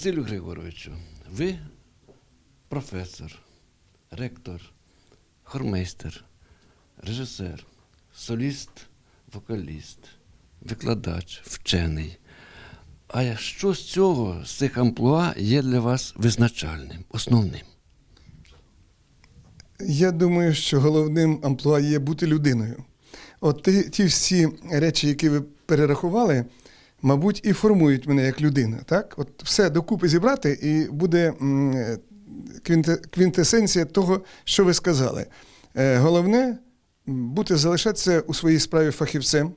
Василю Григоровичу, ви професор, ректор, хормейстер, режисер, соліст, вокаліст, викладач, вчений. А що з цього, з цих амплуа є для вас визначальним, основним? Я думаю, що головним амплуа є бути людиною. От ті, ті всі речі, які ви перерахували, мабуть, і формують мене як людину. Так? От все докупи зібрати, і буде квінтесенція того, що ви сказали. Е, Головне бути залишатися у своїй справі фахівцем,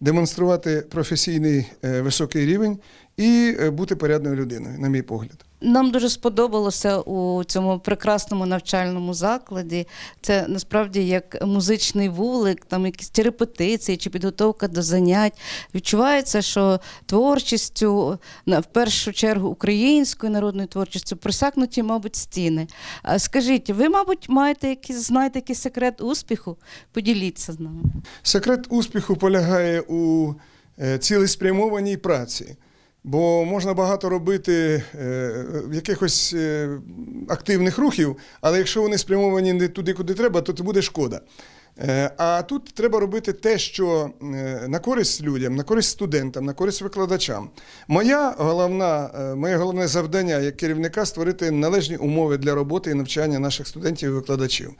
демонструвати професійний е, високий рівень і е, бути порядною людиною, на мій погляд. Нам дуже сподобалося у цьому прекрасному навчальному закладі. Це насправді як музичний вулик, там якісь репетиції, чи підготовка до занять. Відчувається, що творчістю, в першу чергу українською народною творчістю, просякнуті, мабуть, стіни. Скажіть, ви, мабуть, маєте якийсь, знаєте якийсь секрет успіху? Поділіться з нами. Секрет успіху полягає у е, цілеспрямованій праці. Бо можна багато робити е, якихось е, активних рухів, але якщо вони спрямовані не туди, куди треба, то це буде шкода. Е, А тут треба робити те, що е, на користь людям, на користь студентам, на користь викладачам. Моя головна, е, моє головне завдання як керівника створити належні умови для роботи і навчання наших студентів і викладачів.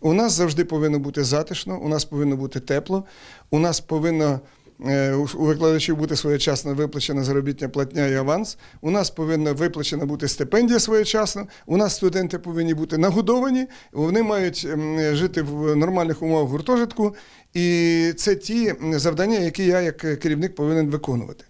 У нас завжди повинно бути затишно, у нас повинно бути тепло, у нас повинно у у викладачів бути своєчасно виплачена заробітня платня і аванс. У нас повинна виплачена бути стипендія своєчасно. У нас студенти повинні бути нагодовані, вони мають ем, жити в нормальних умовах гуртожитку. І це ті завдання, які я як керівник повинен виконувати.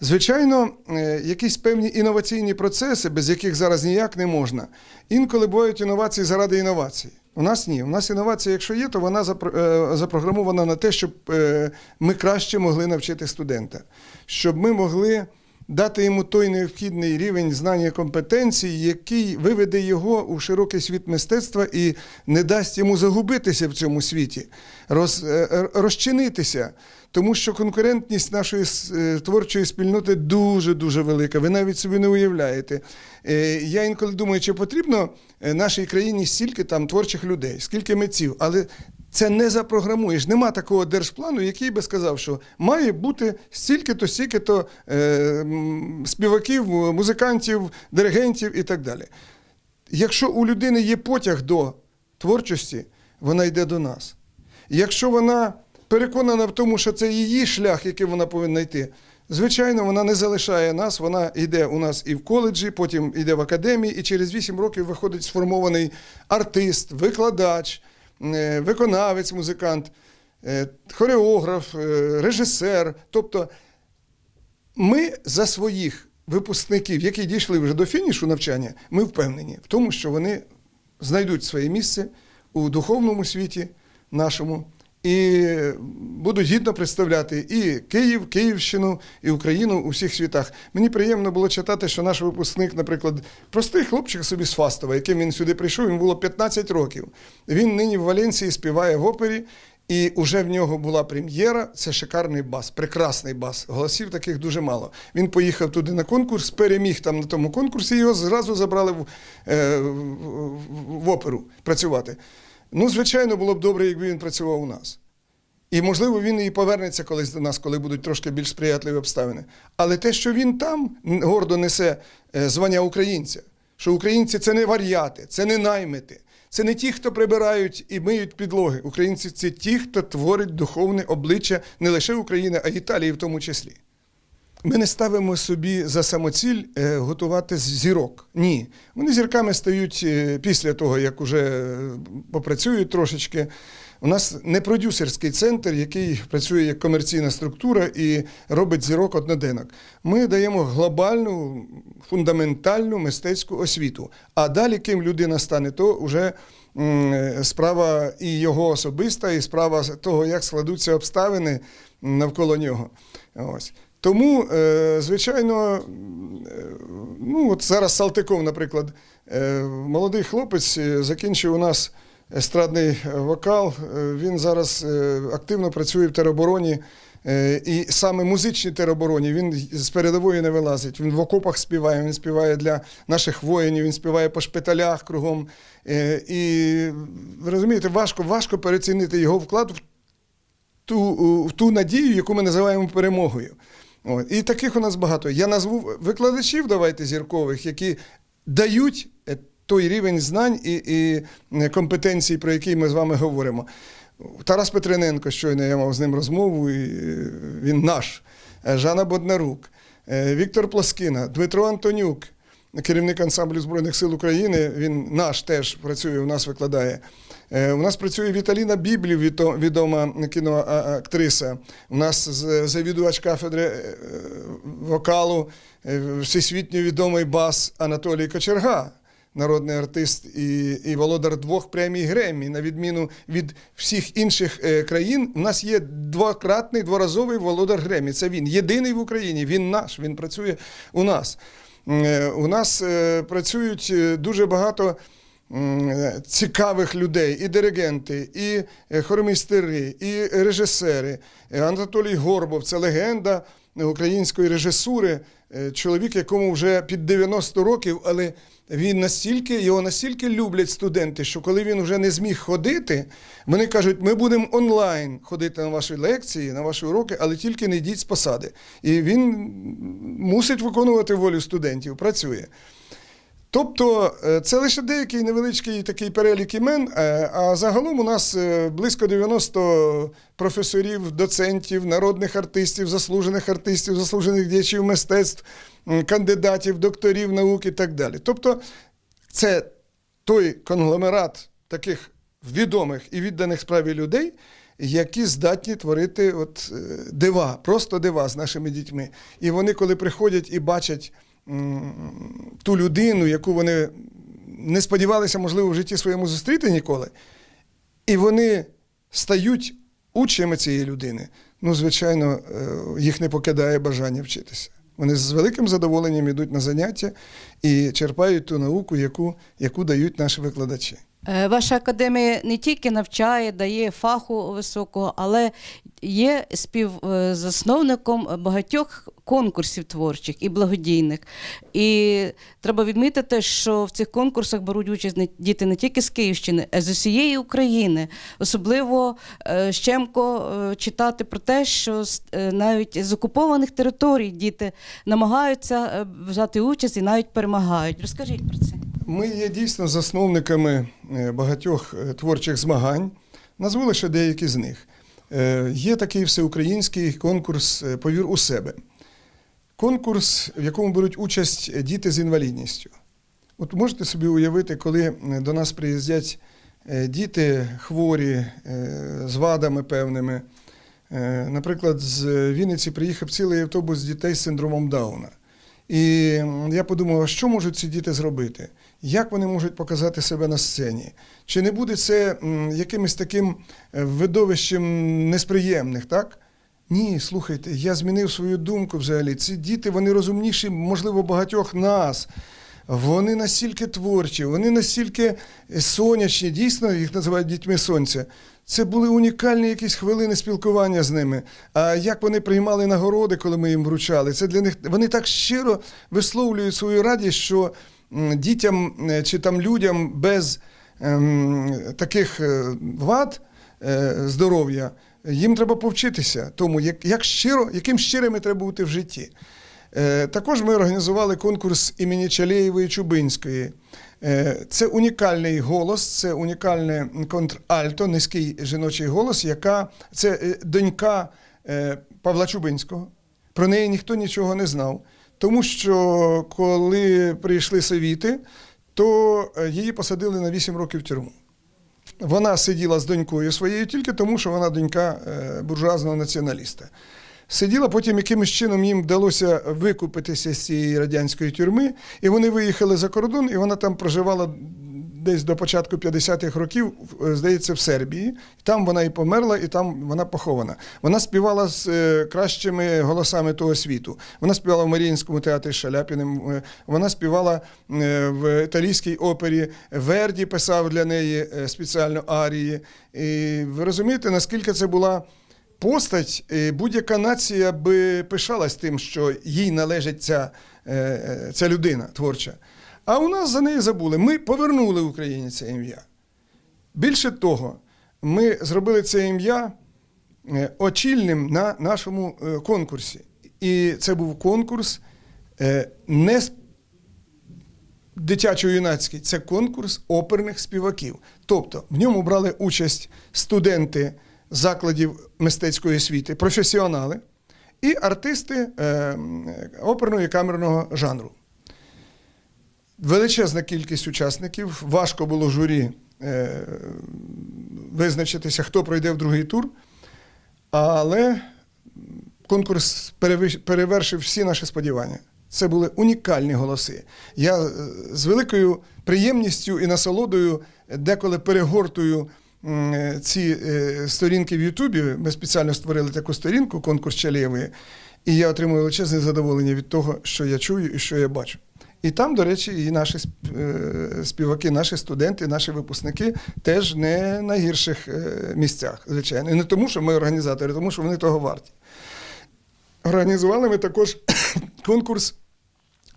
Звичайно, е, якісь певні інноваційні процеси, без яких зараз ніяк не можна. Інколи бувають інновації заради інновацій. У нас ні. У нас інновація, якщо є, то вона е, запрограмована на те, щоб е, ми краще могли навчити студента, щоб ми могли дати йому той необхідний рівень знання і компетенцій, який виведе його у широкий світ мистецтва і не дасть йому загубитися в цьому світі, роз, е, е, розчинитися. Тому що конкурентність нашої е, творчої спільноти дуже дуже велика. Ви навіть собі не уявляєте. Я інколи думаю, чи потрібно нашій країні стільки там творчих людей, скільки митців, але це не запрограмуєш. Нема такого держплану, який би сказав, що має бути стільки-то, стільки-то е, співаків, музикантів, диригентів і так далі. Якщо у людини є потяг до творчості, вона йде до нас. Якщо вона переконана в тому, що це її шлях, який вона повинна йти, звичайно, вона не залишає нас, вона йде у нас і в коледжі, потім йде в академії, і через 8 років виходить сформований артист, викладач, виконавець, музикант, е, хореограф, е, режисер. Тобто ми за своїх випускників, які дійшли вже до фінішу навчання, ми впевнені в тому, що вони знайдуть своє місце у духовному світі нашому і будуть гідно представляти і Київ, Київщину, і Україну у всіх світах. Мені приємно було читати, що наш випускник, наприклад, простий хлопчик собі з Фастова, яким він сюди прийшов, йому було 15 років. Він нині в Валенції співає в опері. І вже в нього була прем'єра. Це шикарний бас, прекрасний бас. Голосів таких дуже мало. Він поїхав туди на конкурс, переміг там на тому конкурсі. Його зразу забрали в, е, в, в оперу працювати. Ну, звичайно, було б добре, якби він працював у нас. І, можливо, він і повернеться колись до нас, коли будуть трошки більш сприятливі обставини. Але те, що він там гордо несе е, звання українця, що українці це не вар'яти, це не наймити, це не ті, хто прибирають і миють підлоги. Українці це ті, хто творить духовне обличчя не лише України, а й Італії в тому числі. Ми не ставимо собі за самоціль е, готувати зірок. Ні. Вони зірками стають е, після того, як уже е, попрацюють трошечки. У нас не продюсерський центр, який працює як комерційна структура і робить зірок одноденок. Ми даємо глобальну, фундаментальну мистецьку освіту. А далі, ким людина стане, то вже справа і його особиста, і справа того, як складуться обставини навколо нього. Ось. Тому, е, звичайно, е, ну от зараз Салтиков, наприклад, е, молодий хлопець закінчив у нас естрадний вокал. Він зараз активно працює в теробороні І саме музичній теробороні він з передової не вилазить. Він в окопах співає, він співає для наших воїнів, він співає по шпиталях кругом. І розумієте, важко, важко перецінити його вклад в ту, в ту надію, яку ми називаємо перемогою. От. І таких у нас багато. Я назву викладачів, давайте зіркових, які дають е, той рівень знань і, і компетенцій, про який ми з вами говоримо. Тарас Петрененко, щойно я мав з ним розмову, і е, він наш, Е, Жанна Боднарук, Віктор Плоскина, Дмитро Антонюк, керівник ансамблю Збройних сил України. Він наш теж працює, у нас викладає. Е, У нас працює Віталіна Біблів, відома кіноактриса. У нас завідувач кафедри е, вокалу, е, всесвітньо відомий бас Анатолій Кочерга. Народний артист і, і володар двох премій Греммі. На відміну від всіх інших країн, у нас є двократний дворазовий володар Греммі. Це він єдиний в Україні. Він наш, він працює у нас. У нас працюють дуже багато цікавих людей, і диригенти, і е, і режисери. Е, Анатолій Горбов це легенда української режисури, е, чоловік, якому вже під 90 років, але він настільки, його настільки люблять студенти, що коли він вже не зміг ходити, вони кажуть, ми будемо онлайн ходити на ваші лекції, на ваші уроки, але тільки не йдіть з посади. І він мусить виконувати волю студентів, працює. Тобто е, це лише деякий невеличкий такий перелік імен, е, а загалом у нас е, близько 90 професорів, доцентів, народних артистів, заслужених артистів, заслужених діячів мистецтв, кандидатів, докторів наук і так далі. Тобто це той конгломерат таких відомих і відданих справі людей, які здатні творити от, дива, просто дива з нашими дітьми. І вони, коли приходять і бачать ту людину, яку вони не сподівалися, можливо, в житті своєму зустріти ніколи, і вони стають учнями цієї людини, ну, звичайно, е, їх не покидає бажання вчитися. Вони з великим задоволенням йдуть на заняття і черпають ту науку, яку, яку дають наші викладачі. Е, Ваша академія не тільки навчає, дає фаху високого, але є співзасновником багатьох конкурсів творчих і благодійних. І треба відмітити, що в цих конкурсах беруть участь діти не тільки з Київщини, а з усієї України. Особливо е, щемко е, читати про те, що е, навіть з окупованих територій діти намагаються е, взяти участь і навіть перемагають. Розкажіть про це. Ми є дійсно засновниками е, багатьох е, творчих змагань. Назву лише деякі з них. Е, Є такий всеукраїнський конкурс Повір у себе. Конкурс, в якому беруть участь діти з інвалідністю. От можете собі уявити, коли до нас приїздять діти хворі з вадами певними. Наприклад, з Вінниці приїхав цілий автобус дітей з синдромом Дауна. І я подумав, що можуть ці діти зробити? Як вони можуть показати себе на сцені? Чи не буде це якимось таким е, видовищем несприємних, так? Ні, слухайте, я змінив свою думку взагалі. Ці діти, вони розумніші, можливо, багатьох нас. Вони настільки творчі, вони настільки сонячні, дійсно їх називають дітьми сонця. Це були унікальні якісь хвилини спілкування з ними. А як вони приймали нагороди, коли ми їм вручали, це для них вони так щиро висловлюють свою радість, що дітям е, чи там людям без ем, таких е, вад е, здоров'я їм треба повчитися тому, як, як щиро, яким щирими треба бути в житті. Також ми організували конкурс імені Чалєєвої Чубинської. Це унікальний голос, це унікальне контральто, низький жіночий голос, яка це донька Павла Чубинського. Про неї ніхто нічого не знав. Тому що коли прийшли совіти, то е, її посадили на 8 років тюрму. Вона сиділа з донькою своєю тільки тому, що вона донька е, буржуазного націоналіста. Сиділа, потім якимось чином їм вдалося викупитися з цієї радянської тюрми, і вони виїхали за кордон, і вона там проживала десь до початку 50-х років, здається, в Сербії. Там вона і померла, і там вона похована. Вона співала з е, кращими голосами того світу. Вона співала в Маріїнському театрі Шаляпіним, е, вона співала е, в італійській опері. Верді писав для неї е, спеціально арії. І ви розумієте, наскільки це була постать, е, будь-яка нація би пишалась тим, що їй належить ця, е, е, ця людина творча. А у нас за неї забули. Ми повернули Україні це ім'я. Більше того, ми зробили це ім'я е, очільним на нашому е, конкурсі. І це був конкурс е, не дитячо-юнацький, це конкурс оперних співаків. Тобто в ньому брали участь студенти закладів мистецької освіти, професіонали і артисти оперного і камерного жанру. Величезна кількість учасників, важко було журі е, визначитися, хто пройде в другий тур. Але конкурс перевершив всі наші сподівання. Це були унікальні голоси. Я е, з великою приємністю і насолодою деколи перегортую е, ці сторінки в Ютубі. Ми спеціально створили таку сторінку, конкурс Чалєвої, і я отримую величезне задоволення від того, що я чую і що я бачу. І там, до речі, і наші е, співаки, наші студенти, наші випускники теж не на гірших е, місцях, звичайно. І не тому, що ми організатори, а тому, що вони того варті. Організували ми також конкурс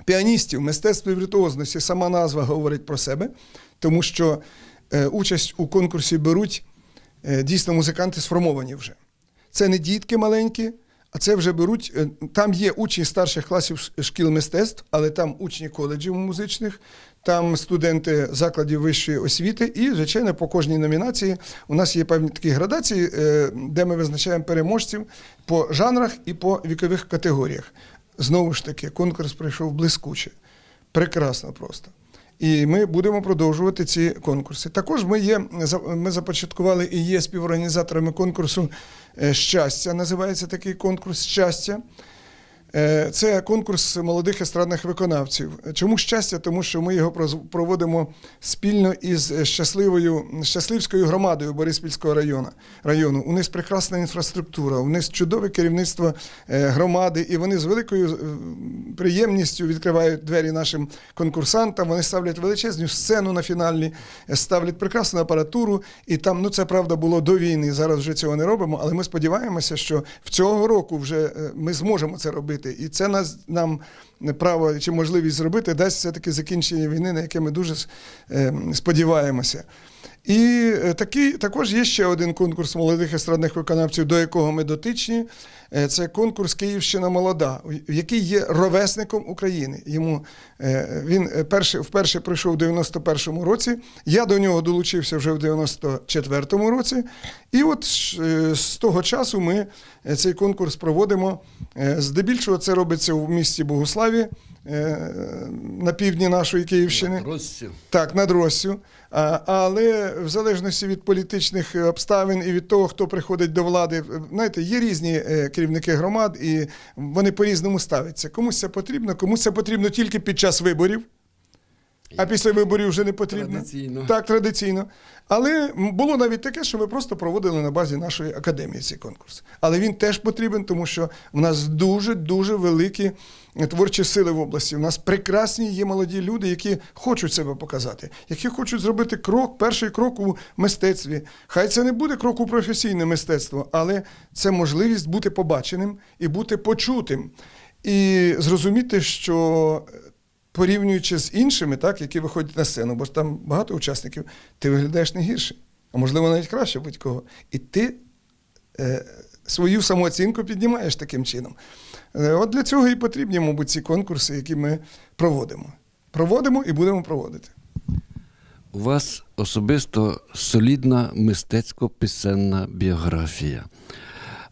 піаністів мистецтво віртуозності. Сама назва говорить про себе, тому що е, участь у конкурсі беруть дійсно музиканти сформовані вже. Це не дітки маленькі, а це вже беруть. е, Там є учні старших класів шкіл мистецтв, але там учні коледжів музичних, там студенти закладів вищої освіти, і, звичайно, по кожній номінації у нас є певні такі градації, е, де ми визначаємо переможців по жанрах і по вікових категоріях. Знову ж таки, конкурс пройшов блискуче. Прекрасно просто. І ми будемо продовжувати ці конкурси. Також ми є, ми започаткували і є співорганізаторами конкурсу щастя. Називається такий конкурс щастя. Е, Це конкурс молодих естрадних виконавців. Чому щастя? Тому що ми його проводимо спільно із щасливою щасливською громадою Бориспільського району. району. У них прекрасна інфраструктура, у них чудове керівництво е, громади, і вони з великою е, приємністю відкривають двері нашим конкурсантам. Вони ставлять величезну сцену на фінальні, ставлять прекрасну апаратуру. І там, ну це правда було до війни. Зараз вже цього не робимо, але ми сподіваємося, що в цього року вже ми зможемо це робити. І це нас нам право чи можливість зробити дасть все-таки закінчення війни, на яке ми дуже е, сподіваємося. І е, такий, також є ще один конкурс молодих естрадних виконавців, до якого ми дотичні. Е, Це конкурс Київщина молода, який є ровесником України. Йому е, він перший, вперше прийшов у 91-му році. Я до нього долучився вже в 94-му році. І от з того часу ми цей конкурс проводимо. Здебільшого це робиться в місті Богуславі е, на півдні нашої Київщини. Россю. Так, над Россю. Але в залежності від політичних е, обставин і від того, хто приходить до влади, е, знаєте, є різні е, керівники громад, і вони по-різному ставляться. Комусь це потрібно, комусь це потрібно тільки під час виборів. А після виборів вже не потрібно. Традиційно. Так, традиційно. Але було навіть таке, що ми просто проводили на базі нашої академії цей конкурс. Але він теж потрібен, тому що в нас дуже-дуже великі творчі сили в області. У нас прекрасні є молоді люди, які хочуть себе показати, які хочуть зробити крок, перший крок у мистецтві. Хай це не буде крок у професійне мистецтво, але це можливість бути побаченим і бути почутим. І зрозуміти, що порівнюючи з іншими, так, які виходять на сцену, бо ж там багато учасників, ти виглядаєш не гірше, а можливо навіть краще будь-кого. І ти е, свою самооцінку піднімаєш таким чином. Е, от для цього і потрібні, мабуть, ці конкурси, які ми проводимо. Проводимо і будемо проводити. У вас особисто солідна мистецько-пісенна біографія.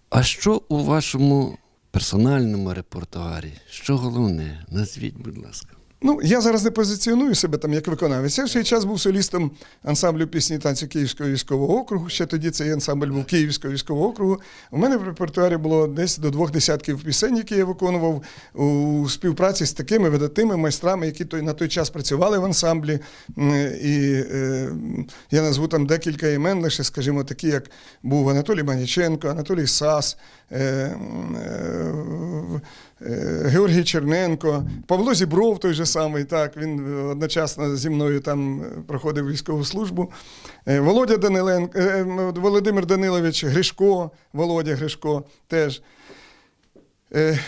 А що у вашому персональному репертуарі? Що головне? Назвіть, будь ласка. Ну, я зараз не позиціоную себе там як виконавець. Я в свій час був солістом ансамблю пісні танцю Київського військового округу. Ще тоді цей ансамбль був Київського військового округу. У мене в репертуарі було десь до двох десятків пісень, які я виконував у співпраці з такими видатними майстрами, які той, на той час працювали в ансамблі. І е, я назву там декілька імен, лише, скажімо, такі, як був Анатолій Маніченко, Анатолій Сас. Е, е, Георгій Черненко, Павло Зібров той же самий, так, він е, одночасно зі мною там е, проходив військову службу. Е, Володя Даниленко, е, Володимир Данилович Гришко, Володя Гришко теж. Е,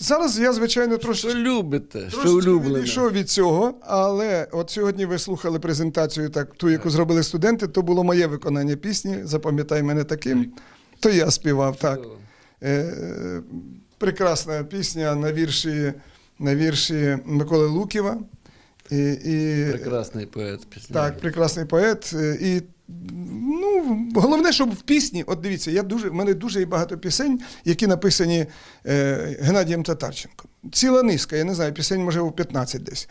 Зараз я, звичайно, трошки. Що любите, що Трошечки відійшов від цього, але от сьогодні ви слухали презентацію, так, ту, яку зробили студенти, то було моє виконання пісні. Запам'ятай мене таким. То я співав, так. Прекрасна пісня на вірші, на вірші Миколи Луківа. І, і, Прекрасний поет пісня. так, прекрасний поет. І ну, головне, щоб в пісні, от дивіться, я дуже, в мене дуже багато пісень, які написані е, Геннадієм Татарченком. Ціла низка, я не знаю, пісень, можливо, 15 десь.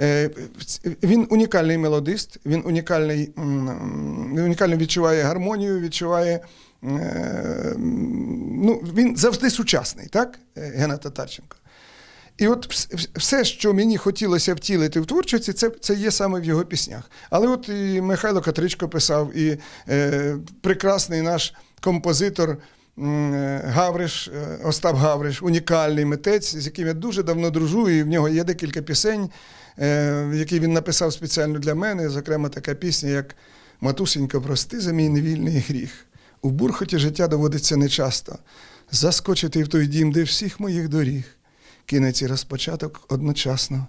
Е, він унікальний мелодист, він унікальний, він унікально відчуває гармонію, відчуває. Е, ну, він завжди сучасний, так? Е, Гена Татарченко. І от вс- вс- все, що мені хотілося втілити в творчості, це, це є саме в його піснях. Але от і Михайло Катричко писав, і е, прекрасний наш композитор е, Гавриш, Остап Гавриш, унікальний митець, з яким я дуже давно дружу, і в нього є декілька пісень, е, які він написав спеціально для мене. Зокрема, така пісня, як Матусенько, прости за мій невільний гріх. У бурхоті життя доводиться нечасто. Заскочити в той дім, де всіх моїх доріг кінець і розпочаток одночасно.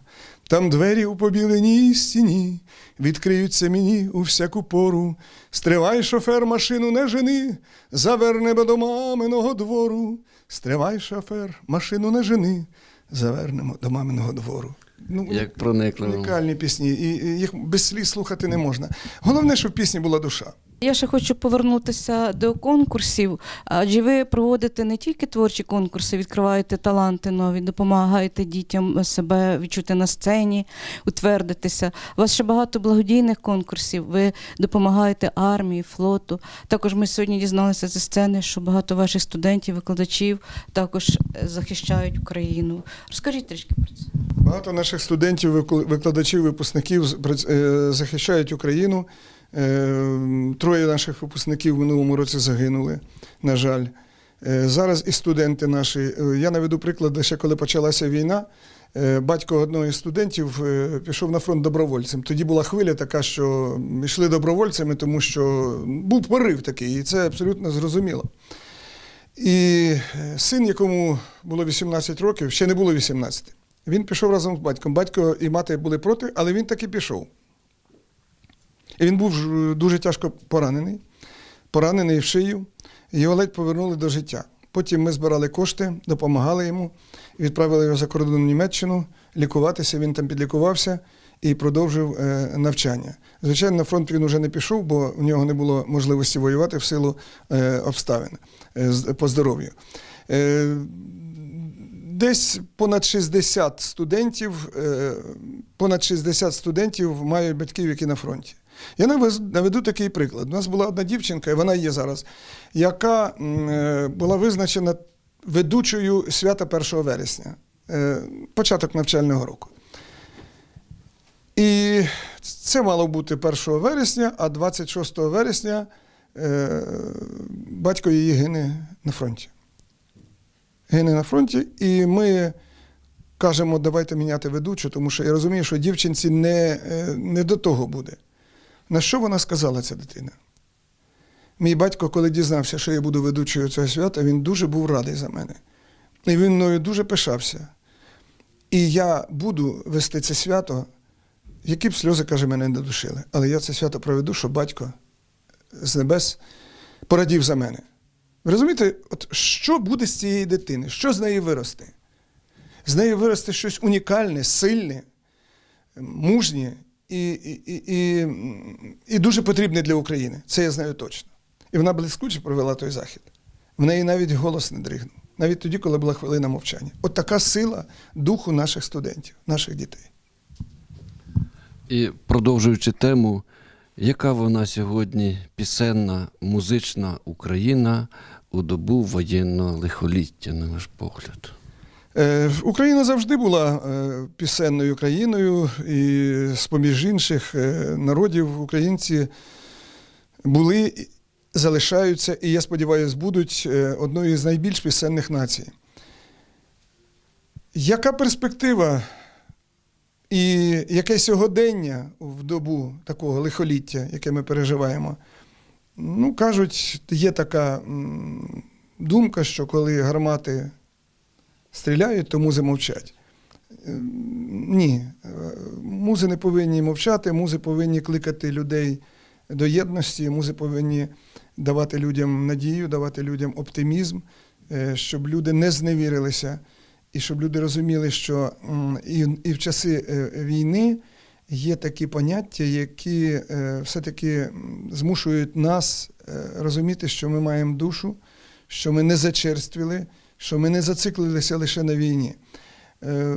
Там двері у побіленій стіні відкриються мені у всяку пору. Стривай, шофер, машину не жени, завернемо до маминого двору. Стривай, шофер, машину не жени, завернемо до маминого двору. Ну, Як проникливо. унікальні пісні, і їх без сліз слухати не можна. Головне, щоб в пісні була душа. Я ще хочу повернутися до конкурсів. Адже ви проводите не тільки творчі конкурси, відкриваєте таланти нові, допомагаєте дітям себе відчути на сцені, утвердитися. У вас ще багато благодійних конкурсів. Ви допомагаєте армії, флоту. Також ми сьогодні дізналися зі сцени, що багато ваших студентів, викладачів також е, захищають Україну. Розкажіть трішки про це. Багато наших студентів, викл- викладачів, випускників е, захищають Україну. Е, Троє наших випускників в минулому році загинули, на жаль. Е, Зараз і студенти наші. е, Я наведу приклад, ще коли почалася війна. Батько одного із студентів пішов на фронт добровольцем. Тоді була хвиля така, що йшли добровольцями, тому що був порив такий, і це абсолютно зрозуміло. І син, якому було 18 років, ще не було 18, він пішов разом з батьком. Батько і мати були проти, але він таки пішов. І він був дуже тяжко поранений, поранений в шию. Його ледь повернули до життя. Потім ми збирали кошти, допомагали йому, відправили його за кордон в Німеччину лікуватися. Він там підлікувався і продовжив е, навчання. Звичайно, на фронт він вже не пішов, бо в нього не було можливості воювати в силу е, обставин е, по здоров'ю. Е, Десь понад 60 студентів, е, понад 60 студентів мають батьків, які на фронті. Я наведу такий приклад. У нас була одна дівчинка, і вона є зараз, яка е, була визначена ведучою свята 1 вересня, е, початок навчального року. І це мало бути 1 вересня, а 26 вересня е, батько її гине на фронті. Гине на фронті, і ми кажемо, давайте міняти ведучу, тому що я розумію, що дівчинці не, не до того буде. На що вона сказала ця дитина? Мій батько, коли дізнався, що я буду ведучою цього свята, він дуже був радий за мене. І він мною дуже пишався. І я буду вести це свято, які б сльози, каже, мене не душили. Але я це свято проведу, щоб батько з небес порадів за мене. Ви розумієте, от що буде з цієї дитини? Що з неї виросте? З неї виросте щось унікальне, сильне, мужнє і, і, і, і, дуже потрібне для України. Це я знаю точно. І вона блискуче провела той захід. В неї навіть голос не дригнув, навіть тоді, коли була хвилина мовчання. От така сила духу наших студентів, наших дітей. І продовжуючи тему, яка вона сьогодні пісенна, музична Україна у добу воєнного лихоліття, на ваш погляд? Е, Україна завжди була е, пісенною країною, і з-поміж інших е, народів українці були, залишаються, і я сподіваюся, будуть одною з найбільш пісенних націй. Яка перспектива і яке сьогодення в добу такого лихоліття, яке ми переживаємо? Ну, кажуть, є така думка, що коли гармати стріляють, то музи мовчать. Ем, Ні, музи не повинні мовчати, музи повинні кликати людей до єдності, музи повинні давати людям надію, давати людям оптимізм, е, щоб люди не зневірилися, і щоб люди розуміли, що і, в часи е, війни є такі поняття, які е, все-таки змушують нас розуміти, що ми маємо душу, що ми не зачерствіли, що ми не зациклилися лише на війні. Е,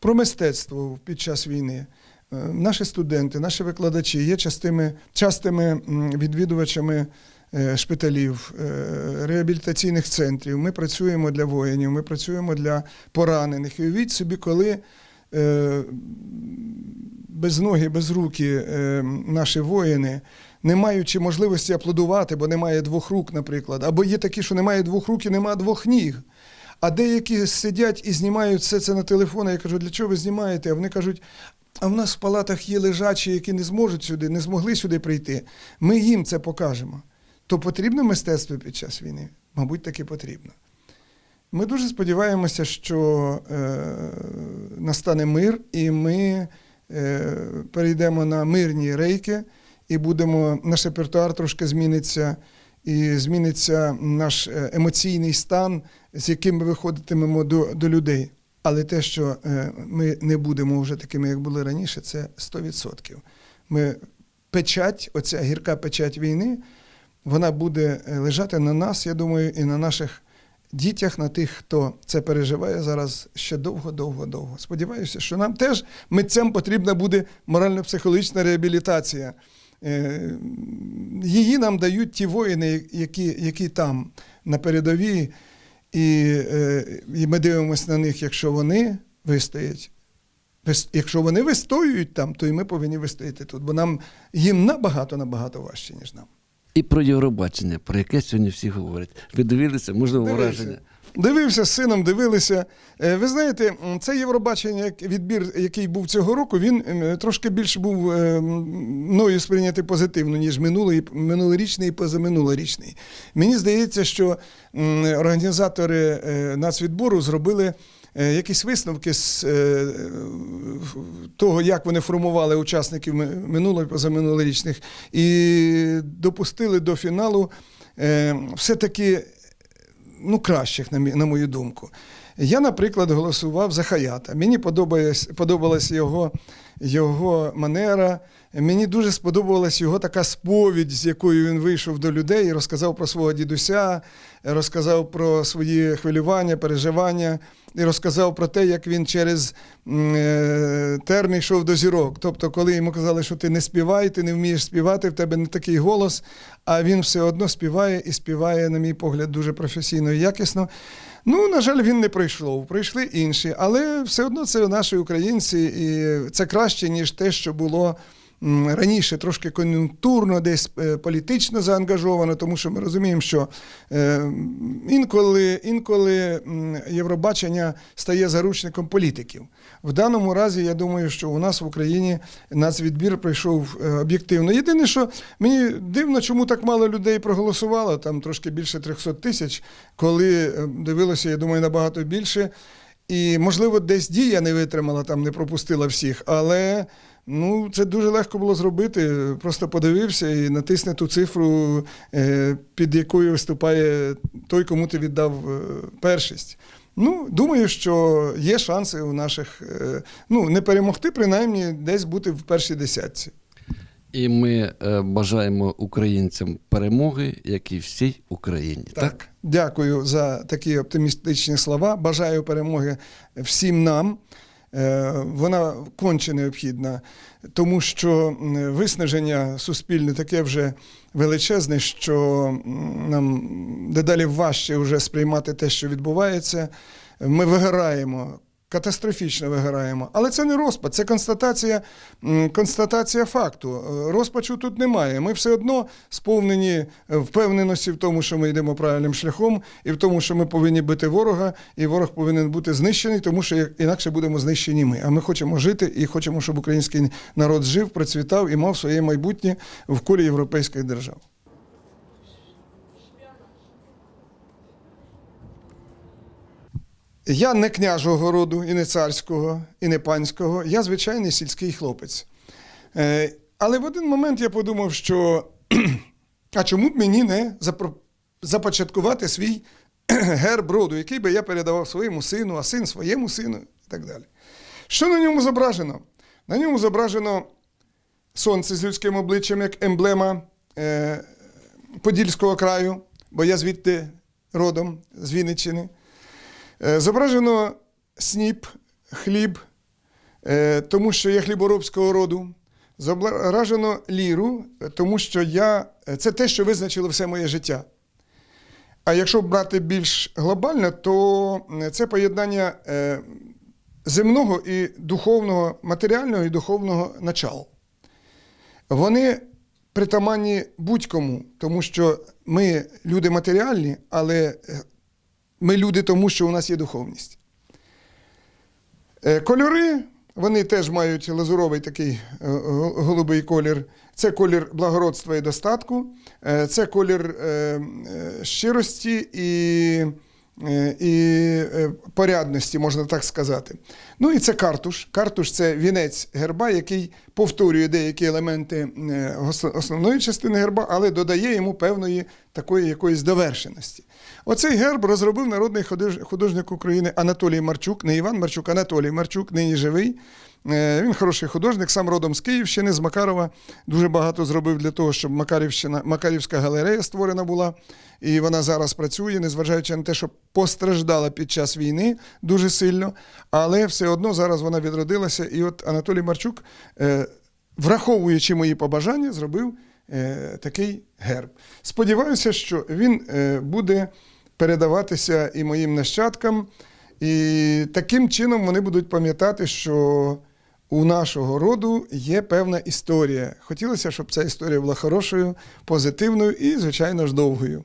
Про мистецтво під час війни. Е, Наші студенти, наші викладачі є частими, частими відвідувачами е, шпиталів, реабілітаційних центрів. Ми працюємо для воїнів, ми працюємо для поранених. І уявіть собі, коли без ноги, без руки наші воїни, не маючи можливості аплодувати, бо немає двох рук, наприклад, або є такі, що немає двох рук і немає двох ніг. А деякі сидять і знімають все це на телефони. Я кажу, для чого ви знімаєте? А вони кажуть, а в нас в палатах є лежачі, які не зможуть сюди, не змогли сюди прийти. Ми їм це покажемо. То потрібно мистецтво під час війни? Мабуть, таки потрібно. Ми дуже сподіваємося, що е, настане мир, і ми е, перейдемо на мирні рейки, і будемо, наш репертуар трошки зміниться, і зміниться наш е, емоційний стан, з яким ми виходитимемо до, до людей. Але те, що е, ми не будемо вже такими, як були раніше, це 100%. Ми печать, оця гірка печать війни, вона буде е, лежати на нас, я думаю, і на наших дітях, на тих, хто це переживає зараз ще довго, довго, довго. Сподіваюся, що нам теж митцям потрібна буде морально-психологічна реабілітація. Е, Її нам дають ті воїни, які, які там на передовій, і, е, і ми дивимося на них, якщо вони вистоять. Якщо вони вистоюють там, то і ми повинні вистояти тут, бо нам їм набагато набагато важче, ніж нам. І про Євробачення, про яке сьогодні всі говорять. Ви дивилися, можливо, враження. Дивився з сином, дивилися. Е, Ви знаєте, це Євробачення, відбір, який був цього року, він трошки більше був е, мною сприйнятий позитивно, ніж минулий, минулорічний і позаминулорічний. Мені здається, що організатори е, нацвідбору зробили. Якісь висновки з того, як вони формували учасників ми- минулого і позаминулорічних, і допустили до фіналу все-таки ну, кращих, на, мі- на мою думку. Я, наприклад, голосував за Хаята. Мені подобалась, подобалась його, його манера. Мені дуже сподобалась його така сповідь, з якою він вийшов до людей і розказав про свого дідуся, розказав про свої хвилювання, переживання, і розказав про те, як він через е, йшов до зірок. Тобто, коли йому казали, що ти не співай, ти не вмієш співати, в тебе не такий голос, а він все одно співає і співає, на мій погляд, дуже професійно і якісно. Ну, на жаль, він не прийшов. Прийшли інші, але все одно це наші українці, і це краще, ніж те, що було. Раніше трошки кон'юнктурно, десь е, політично заангажовано, тому що ми розуміємо, що е, інколи, інколи Євробачення стає заручником політиків. В даному разі, я думаю, що у нас в Україні нацвідбір пройшов е, об'єктивно. Єдине, що мені дивно, чому так мало людей проголосувало, там трошки більше 300 тисяч, коли дивилося, я думаю, набагато більше. І, можливо, десь дія не витримала, там не пропустила всіх, але ну, це дуже легко було зробити. Просто подивився і натисне ту цифру, е, під якою виступає той, кому ти віддав е, першість. Ну, думаю, що є шанси у наших е, ну, не перемогти, принаймні, десь бути в першій десятці. І ми бажаємо українцям перемоги, як і всій Україні. Так? Дякую за такі оптимістичні слова. Бажаю перемоги всім нам. Е, Вона конче необхідна, тому що виснаження суспільне таке вже величезне, що нам дедалі важче вже сприймати те, що відбувається. Ми вигораємо катастрофічно вигораємо. Але це не розпад, це констатація, констатація факту. Е, Розпачу тут немає. Ми все одно сповнені е, впевненості в тому, що ми йдемо правильним шляхом, і в тому, що ми повинні бити ворога, і ворог повинен бути знищений, тому що інакше будемо знищені ми. А ми хочемо жити і хочемо, щоб український народ жив, процвітав і мав своє майбутнє в колі європейських держав. Я не княжого роду, і не царського, і не панського. Я звичайний сільський хлопець. Е, але в один момент я подумав, що а чому б мені не започаткувати свій герб роду, який би я передавав своєму сину, а син своєму сину і так далі. Що на ньому зображено? На ньому зображено сонце з людським обличчям як емблема е, Подільського краю, бо я звідти родом, з Вінниччини. Е, Зображено сніп, хліб, е, тому що я хліборобського роду. Зображено ліру, тому що я, е, це те, що визначило все моє життя. А якщо брати більш глобально, то це поєднання земного і духовного, матеріального і духовного начал. Вони притаманні будь-кому, тому що ми люди матеріальні, але ми люди тому, що у нас є духовність. Е, Кольори, вони теж мають лазуровий такий е, голубий колір. Це колір благородства і достатку, е, це колір щирості і, і е, порядності, можна так сказати. Ну і це картуш. Картуш це вінець герба, який повторює деякі елементи е, основної частини герба, але додає йому певної такої якоїсь довершеності. Оцей герб розробив народний художник України Анатолій Марчук, не Іван Марчук, Анатолій Марчук, нині живий. Е, Він хороший художник, сам родом з Київщини, з Макарова. Дуже багато зробив для того, щоб Макарівщина, Макарівська галерея створена була. І вона зараз працює, незважаючи на те, що постраждала під час війни дуже сильно. Але все одно зараз вона відродилася. І от Анатолій Марчук, е, враховуючи мої побажання, зробив е, такий герб. Сподіваюся, що він е, буде передаватися і моїм нащадкам. І таким чином вони будуть пам'ятати, що у нашого роду є певна історія. Хотілося, щоб ця історія була хорошою, позитивною і, звичайно ж, довгою.